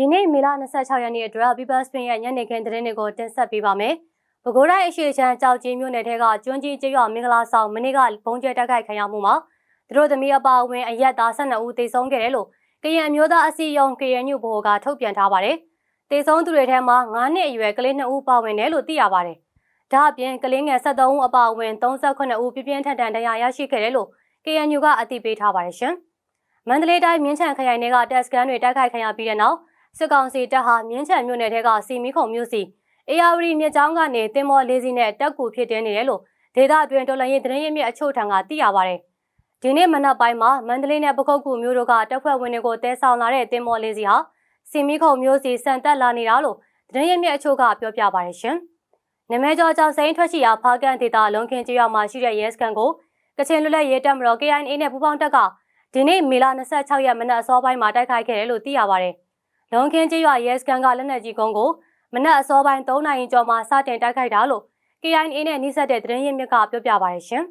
ဒီနေ့မေလ26ရက်နေ့အတွက် People Spring ရဲ့ညနေခင်းသတင်းတွေကိုတင်ဆက်ပေးပါမယ်။ပဲခူးတိုင်းအရှိချမ်းကြောက်ကြီးမြို့နယ်ထဲကကျွန်းကြီးကျေးရွာမင်္ဂလာဆောင်မနေ့ကဘုံကျဲတိုက်ခိုက်ခံရမှုမှာသူတို့သမီးအပါအဝင်အရက်သား12ဦးသေဆုံးခဲ့တယ်လို့ကရင်အမျိုးသားအစည်းအရုံး KNU ဘိုကထုတ်ပြန်ထားပါတယ်။သေဆုံးသူတွေထဲမှာ9နှစ်အရွယ်ကလေး2ဦးပါဝင်တယ်လို့သိရပါတယ်။ဒါအပြင်ကလေးငယ်73ဦးအပါအဝင်38ဦးပြပြင်းထန်ထန်ဒဏ်ရာရရှိခဲ့တယ်လို့ KNU ကအသိပေးထားပါတယ်ရှင်။မန္တလေးတိုင်းမြင်းချံခရိုင်တွေကတက်စကန်တွေတိုက်ခိုက်ခံရပြီးတဲ့နောက် စစ်ကောင်စီတပ်ဟာမြင်းချံမြို့နယ်ထဲကစီမီခုံမြို့စီအေယာဝတီမြစ်ကြောင်းကနေတင်မော်လေးစီနဲ့တက်ကူဖြစ်တင်းနေတယ်လို့ဒေသအတွင်းတော်လှန်ရေးသတင်းရင်းမြစ်အချို့ထံကသိရပါတယ်။ဒီနေ့မနက်ပိုင်းမှာမန္တလေးနဲ့ပခုတ်ကူမြို့တို့ကတပ်ဖွဲ့ဝင်တွေကိုတဲဆောင်လာတဲ့တင်မော်လေးစီဟာစီမီခုံမြို့စီစံတက်လာနေတာလို့သတင်းရင်းမြစ်အချို့ကပြောပြပါတယ်ရှင်။နမဲကျော်ကြောင့်စိန်ထွက်ရှိရာဖားကန်ဒေသလုံခင်းကျေးရွာမှာရှိတဲ့ရဲစခန်းကိုကချင်လွတ်လပ်ရေးတပ်မတော် KIA နဲ့ပူးပေါင်းတပ်ကဒီနေ့မေလ26ရက်မနက်အစောပိုင်းမှာတိုက်ခိုက်ခဲ့တယ်လို့သိရပါတယ်။ လုံခင်းကျေးရွာရဲစခန်းကလက်နက်ကြီးကုန်းကိုမနက်အစောပိုင်း3နာရီကျော်မှာစတင်တိုက်ခိုက်တာလို့ KIA နဲ့နှိစက်တဲ့သတင်းရင်းမြစ်ကပြောပြပါရရှင်